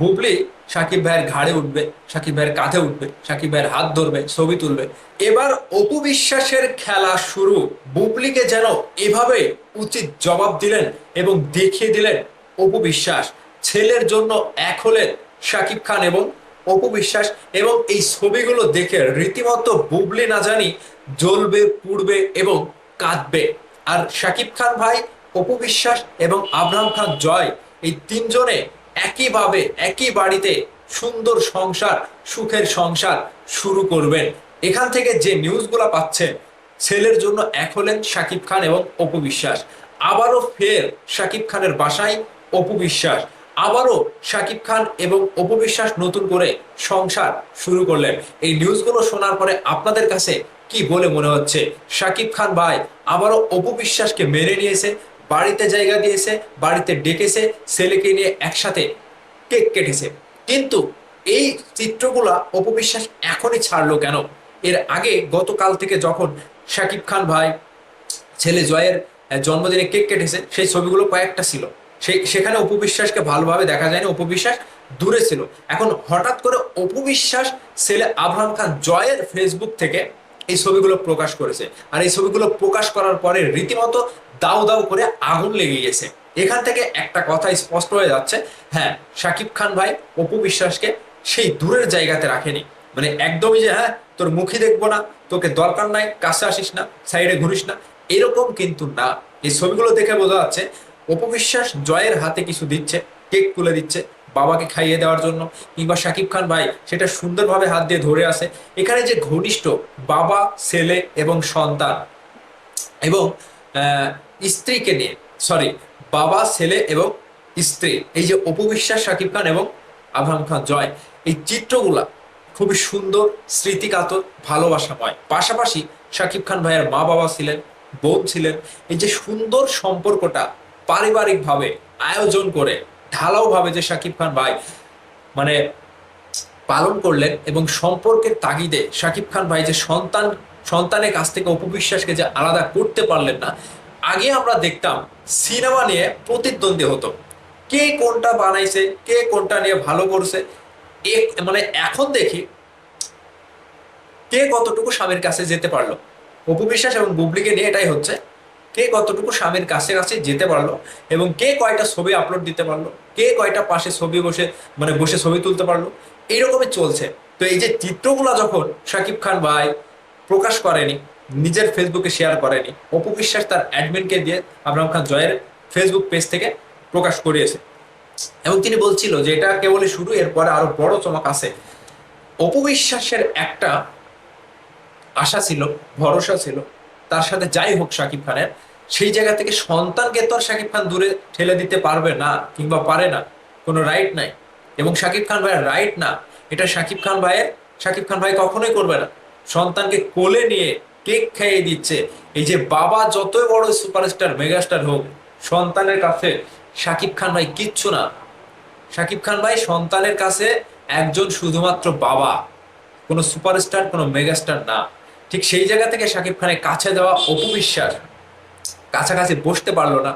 বুবলি সাকিব ভাইয়ের ঘাড়ে উঠবে, সাকিব ভাইয়ের কাঁধে উঠবে, সাকিব ভাইয়ের হাত ধরবে, ছবি তুলবে। এবার অপু বিশ্বাসের খেলা শুরু। বুবলিকে যেন এভাবে উচিত জবাব দিলেন এবং দেখিয়ে দিলেন অপু বিশ্বাস। ছেলের জন্য এক হলেন সাকিব খান এবং অপু বিশ্বাস এবং এই ছবিগুলো দেখে রীতিমতো বুবলি না জানি জ্বলবে, পুড়বে এবং কাঁদবে। আর শাকিব খান ভাই, অপু বিশ্বাস এবং আব্রাহাম খান জয়, এই তিনজনে একইভাবে একই বাড়িতে সুন্দর সংসার, সুখের সংসার শুরু করবেন। এখান থেকে যে নিউজগুলো পাচ্ছেন, ছেলের জন্য এক হলেন শাকিব খান এবং অপু বিশ্বাস। আবারও ফের শাকিব খানের বাসায় অপু বিশ্বাস। আবারও শাকিব খান এবং অপু বিশ্বাস নতুন করে সংসার শুরু করলেন। এই নিউজগুলো শোনার পরে আপনাদের কাছে কি বলে মনে হচ্ছে? শাকিব খান ভাই, আবারও অপু বিশ্বাসকে মেনে নিয়েছে বাড়িতে জায়গা দিয়েছে, বাড়িতে ডেকেছে, ছেলেকে নিয়ে একসাথে কেক কেটেছে। কিন্তু এই চিত্রগুলা অপবিশ্বাস এখনই ছাড়লো কেন? এর আগে গতকাল থেকে যখন শাকিব খান ভাই, ছেলে জয়ের জন্মদিনে কেক কেটেছে, সেই ছবিগুলো কয়েকটা ছিল। সেই সেখানে অপু বিশ্বাসকে ভালোভাবে দেখা যায়নি অপু বিশ্বাস দূরে ছিল। এখন হঠাৎ করে অপু বিশ্বাস ছেলে আব্রাহাম খান জয়ের ফেসবুক থেকে এই ছবিগুলো প্রকাশ করেছে। আর এই ছবিগুলো প্রকাশ করার পরে রীতিমতো দাউ দাউ করে আগুন লেগে গেছে। এখান থেকে একটা কথা স্পষ্ট হয়ে যাচ্ছে। হ্যাঁ শাকিব খান ভাই, অপু বিশ্বাসকে সেই দূরের জায়গাতে রাখেনি। মানে একদমই যে হ্যাঁ তোর মুখে দেখব না, তোকে দরকার নাই, কাছে আসিস না, সাইডে ঘুরিস না, এরকম কিন্তু না। এই ছবিগুলো দেখে বোঝা যাচ্ছে অপবিশ্বাস জয়ের হাতে কিছু দিচ্ছে, কেক তুলে দিচ্ছে বাবাকে খাইয়ে দেওয়ার জন্য, কিংবা শাকিব খান ভাই সেটা সুন্দরভাবে হাত দিয়ে ধরে আছে এখানে যে ঘনিষ্ঠ বাবা, ছেলে এবং সন্তান এবং স্ত্রীকে নিয়ে সরি বাবা, ছেলে এবং স্ত্রী। এই যে অপবিশ্বাস শাকিব খান এবং আব্রাহাম খান জয়, এই চিত্রগুলা খুবই সুন্দর, স্মৃতিকাতর, ভালোবাসাময়। পাশাপাশি শাকিব খান ভাইয়ের মা বাবা ছিলেন, বোন ছিলেন। এই যে সুন্দর সম্পর্কটা পারিবারিকভাবে আয়োজন করে, ঢালাওভাবে যে শাকিব খান ভাই মানে পালন করলেন এবং সম্পর্কের তাগিদে শাকিব খান ভাই যে সন্তান সন্তানের কাছ থেকে অপবিশ্বাসকে যে আলাদা করতে পারলেন না। আগে আমরা দেখতাম সিনেমা নিয়ে প্রতিদ্বন্দ্বী হতো। কে কোনটা বানাইছে, কে কোনটা নিয়ে ভালো করছে মানে এখন দেখি কে কতটুকু স্বামীর কাছে যেতে পারল। অপু বিশ্বাস এবং বুবলিকে নিয়ে এটাই হচ্ছে, কে কতটুকু স্বামীর কাছে কাছে যেতে পারল এবং কে কয়টা ছবি আপলোড দিতে পারল, কে কয়টা পাশে ছবি বসে মানে বসে ছবি তুলতে পারল, এইরকমই চলছে। তো এই যে চিত্রগুলো যখন শাকিব খান ভাই প্রকাশ করেনি, নিজের ফেসবুকে শেয়ার করেনি। অপু বিশ্বাস তার অ্যাডমিনকে দিয়ে আব্রাহাম খান জয়ের ফেসবুক পেজ থেকে প্রকাশ করিয়েছে। এবং তিনি বলছিল যে এটা কেবলই শুরু, এরপরে আরও বড় চমক আছে। অপবিশ্বাসের একটা আশা ছিল, ভরসা ছিল, তার সাথে যাই হোক শাকিব খানের, সেই জায়গা থেকে সন্তানকে তো শাকিব খান দূরে ঠেলে দিতে পারবে না, কিংবা পারে না, কোনো রাইট নাই। এবং শাকিব খান ভাইয়ের রাইট না, এটা শাকিব খান ভাইয়ের শাকিব খান ভাই কখনোই করবে না। সন্তানকে কোলে নিয়ে কেক খাইয়ে দিচ্ছে। এই যে বাবা যতই বড় সুপারস্টার, মেগাস্টার হোক, সন্তানের কাছে শাকিব খান ভাই কিচ্ছু না। শাকিব খান ভাই সন্তানের কাছে একজন শুধুমাত্র বাবা, কোনো সুপারস্টার, কোনো মেগাস্টার না। ঠিক সেই জায়গা থেকে শাকিব খানের কাছে দেওয়া অপবিশ্বাস কাছাকাছি বসতে পারল না,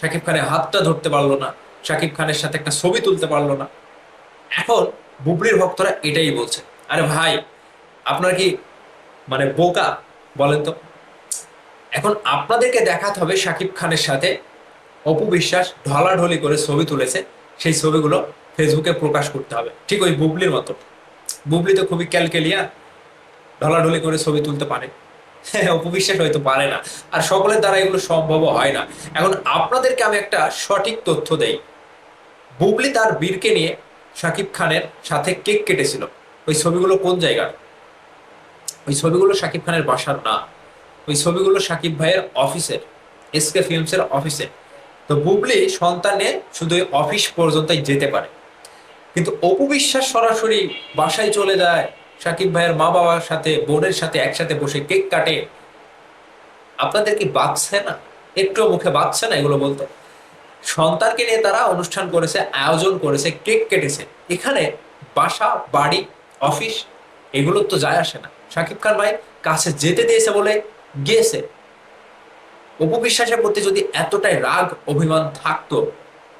শাকিব খানের হাতটা ধরতে পারল না, শাকিব খানের সাথে একটা ছবি তুলতে পারল না। এখন বুবলির ভক্তরা এটাই বলছে, আরে ভাই, আপনার কি মানে বোকা, বলেন তো। এখন আপনাদেরকে দেখাতে হবে শাকিব খানের সাথে অপু বিশ্বাস ঢলাঢলি করে ছবি তুলেছে। সেই ছবিগুলো ফেসবুকে প্রকাশ করতে হবে। ঠিক ওই বুবলির মতো। বুবলি তো খুবই ক্যালকেলিয়া, ঢলাঢলি করে ছবি তুলতে পারে। হ্যাঁ অপবিশ্বাস হয়তো পারে না। আর সকলের দ্বারা এগুলো সম্ভব হয় না। এখন আপনাদেরকে আমি একটা সঠিক তথ্য দেই। বুবলি তার বীরকে নিয়ে শাকিব খানের সাথে কেক কেটেছিল। ওই ছবিগুলো কোন জায়গার? ওই ছবিগুলো শাকিব খানের বাসার না। ওই ছবিগুলো শাকিব ভাইয়ের অফিসের এসকে ফিল্মসের অফিসের। তো বুবলি সন্তানে শুধু অফিস পর্যন্তই যেতে পারে। কিন্তু অপু বিশ্বাস সরাসরি বাসায় চলে যায়, শাকিব ভাইয়ের মা বাবার সাথে, বোনের সাথে একসাথে বসে কেক কাটে। আপনাদের কি বাঁচছে না? একটু মুখে বাঁচছে না এগুলো বলতে? সন্তানকে নিয়ে তারা অনুষ্ঠান করেছে, আয়োজন করেছে, কেক কেটেছে। এখানে বাসা, বাড়ি, অফিস এগুলোর তো যায় আসে না। শাকিব খান ভাই কাছে যেতে দিয়েছে বলে গিয়েছে। অপবিশ্বাসের প্রতি যদি এতটাই রাগ অভিমান থাকতো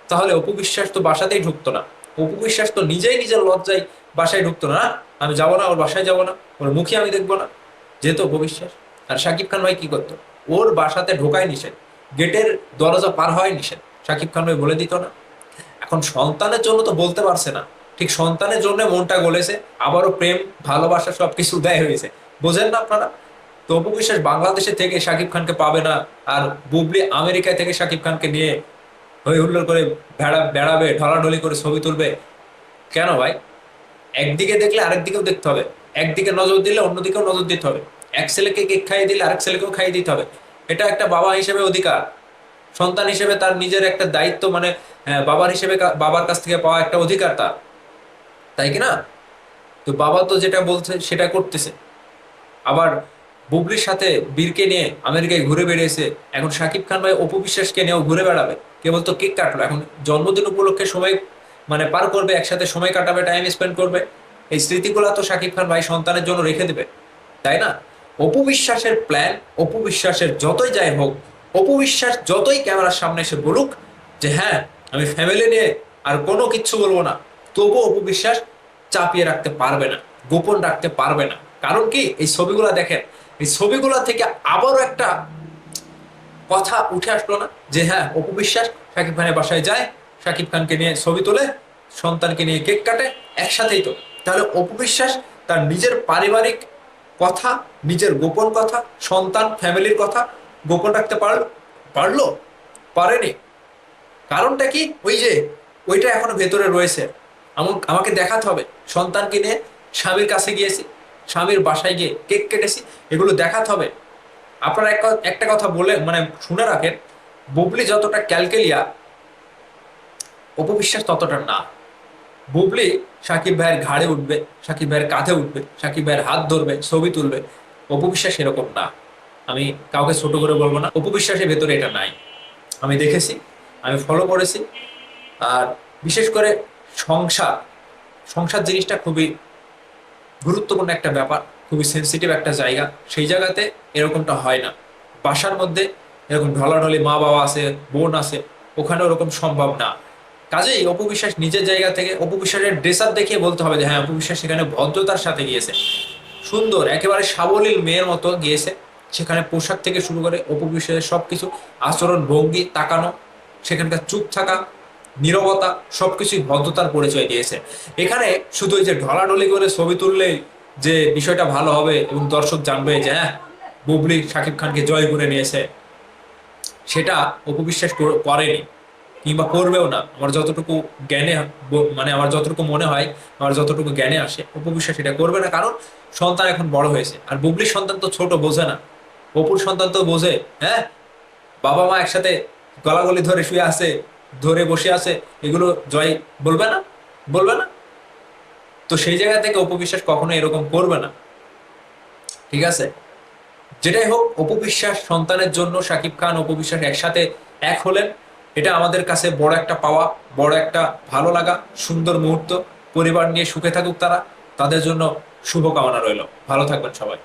তাহলে অপবিশ্বাস তো বাসাতেই ঢুকতো না। অপু বিশ্বাস তো নিজেই নিজের লজ্জায় বাসায় ঢুকতো না। "না, আমি যাব না ওর বাসায় যাব না ওর মুখে আমি দেখব না। যেহেতু অপু বিশ্বাস। আর শাকিব খান ভাই কি করতো? ওর বাসাতে ঢোকায় নিষেধ। গেটের দরজা পার হয় নিষেধ। শাকিব খান ভাই বলে দিত না। এখন সন্তানের জন্য তো বলতে পারছে না। ঠিক সন্তানের জন্য মনটা গলেছে, আবারও প্রেম, ভালোবাসা সবকিছু দেয় হয়েছে। বোঝেন না আপনারা? তো অপু বিশ্বাস বাংলাদেশে থেকে শাকিব খানকে পাবে না, আর বুবলি আমেরিকায় থেকে শাকিব খানকে নিয়ে হই হুল্লোড় করে বেড়া বেড়াবে ঢলাঢলি করে ছবি তুলবে। কেন ভাই? একদিকে দেখলে আরেক দিকেও দেখতে হবে। একদিকে নজর দিলে অন্যদিকেও নজর দিতে হবে। এক ছেলেকে কেক খাইয়ে দিলে আরেক ছেলেকেও খাইয়ে দিতে হবে। এটা একটা বাবা হিসেবে অধিকার। সন্তান হিসেবে তার নিজের একটা দায়িত্ব মানে বাবার হিসেবে বাবার কাছ থেকে পাওয়া একটা অধিকার তার। তাই কি না? তো বাবা তো যেটা বলছে সেটা করতেছে। আবার বুবলির সাথে বীরকে নিয়ে আমেরিকায় ঘুরে বেড়িয়েছে। এখন শাকিব খান ভাই অপু বিশ্বাসকে নিয়েও ঘুরে বেড়াবে। কেবল তো কেক কাটলো। এখন জন্মদিন উপলক্ষে সময় মানে পার করবে, একসাথে সময় কাটাবে টাইম স্পেন্ড করবে। এই স্মৃতিগুলো তো শাকিব খান ভাই সন্তানের জন্য রেখে দেবে। তাই না? অপু বিশ্বাসের প্ল্যান অপু বিশ্বাসের যতই যাই হোক অপু বিশ্বাস যতই ক্যামেরার সামনে এসে বলুক যে হ্যাঁ আমি ফ্যামিলি নিয়ে আর কোনো কিচ্ছু বলব না। তবুও অপু বিশ্বাস চাপিয়ে রাখতে পারবে না, গোপন রাখতে পারবে না। কারণ কি? এই ছবিগুলো দেখেন, এই ছবিগুলো থেকে আবারও একটা কথা উঠে আসলো না? যে হ্যাঁ অপু বিশ্বাস শাকিব খানের বাসায় যায়, শাকিব খানকে নিয়ে ছবি তোলে, সন্তানকে নিয়ে কেক কাটে, একসাথেই তো। তাহলে অপু বিশ্বাস তার নিজের পারিবারিক কথা, নিজের গোপন কথা, সন্তান, ফ্যামিলির কথা গোপন রাখতে পারল পারল? পারেনি। কারণটা কি? ওই যে, ওইটা এখনও ভেতরে রয়েছে। আমাকে দেখাতে হবে। সন্তানকে নিয়ে স্বামীর কাছে গিয়েছি, স্বামীর বাসায় গিয়ে কেক কেটেছি, এগুলো দেখাতে হবে। আপনারা এক একটা কথা বলে মানে শুনে রাখেন, বুবলি যতটা ক্যালকেলিয়া, অপবিশ্বাস ততটা না। বুবলি সাকিব ভাইয়ের ঘাড়ে উঠবে, সাকিব ভাইয়ের কাঁধে উঠবে, সাকিব ভাইয়ের হাত ধরবে, ছবি তুলবে, অপবিশ্বাস এরকম না। আমি কাউকে ছোট করে বলব না, অপবিশ্বাসের ভেতরে এটা নাই। আমি দেখেছি, আমি ফলো করেছি, আর বিশেষ করে সংসার সংসার জিনিসটা খুবই গুরুত্বপূর্ণ একটা ব্যাপার, খুবই সেন্সিটিভ একটা জায়গা। সেই জায়গাতে এরকমটা হয় না। বাসার মধ্যে এরকম ঢলাঢলি মা বাবা আছে, বোন আছে, ওখানে ওরকম সম্ভব না। কাজেই অপবিশ্বাস নিজের জায়গা থেকে অপবিশ্বাসের ড্রেসার দেখিয়ে বলতে হবে যে হ্যাঁ অপবিশ্বাস সেখানে ভদ্রতার সাথে গিয়েছে। সুন্দর, একেবারে সাবলীল মেয়ের মতো গিয়েছে। সেখানে পোশাক থেকে শুরু করে অপু বিশ্বাসের সবকিছু, আচরণ, ভঙ্গি, তাকানো, সেখানকার চুপ থাকা নীরবতা সবকিছুই ভদ্রতার পরিচয় দিয়েছে। এখানে শুধু যে ঢলাঢলি করে ছবি তুললেই যে বিষয়টা ভালো হবে এবং দর্শক জানবে যে হ্যাঁ বুবলি শাকিব খানকে জয় করে নিয়েছে, সেটা অপবিশ্বাস করেনি কিংবা করবেও না। আমার যতটুকু জ্ঞানে মানে আমার যতটুকু মনে হয়, আমার যতটুকু জ্ঞানে আসে অপবিশ্বাস এটা করবে না। কারণ সন্তান এখন বড় হয়েছে। আর বুবলির সন্তান তো ছোট, বোঝে না। অপুর সন্তান তো বোঝে হ্যাঁ? বাবা মা একসাথে গলাগলি ধরে শুয়ে আছে ধরে বসে আছে, এগুলো জয় বলবে না? বলবে না? তো সেই জায়গা থেকে অপবিশ্বাস কখনো এরকম করবে না। ঠিক আছে? যেটাই হোক, অপবিশ্বাস সন্তানের জন্য শাকিব খান, অপবিশ্বাস একসাথে এক হলেন। এটা আমাদের কাছে বড় একটা পাওয়া, বড় একটা ভালো লাগা, সুন্দর মুহূর্ত। পরিবার নিয়ে সুখে থাকুক তারা। তাদের জন্য শুভকামনা রইল। ভালো থাকবেন সবাই।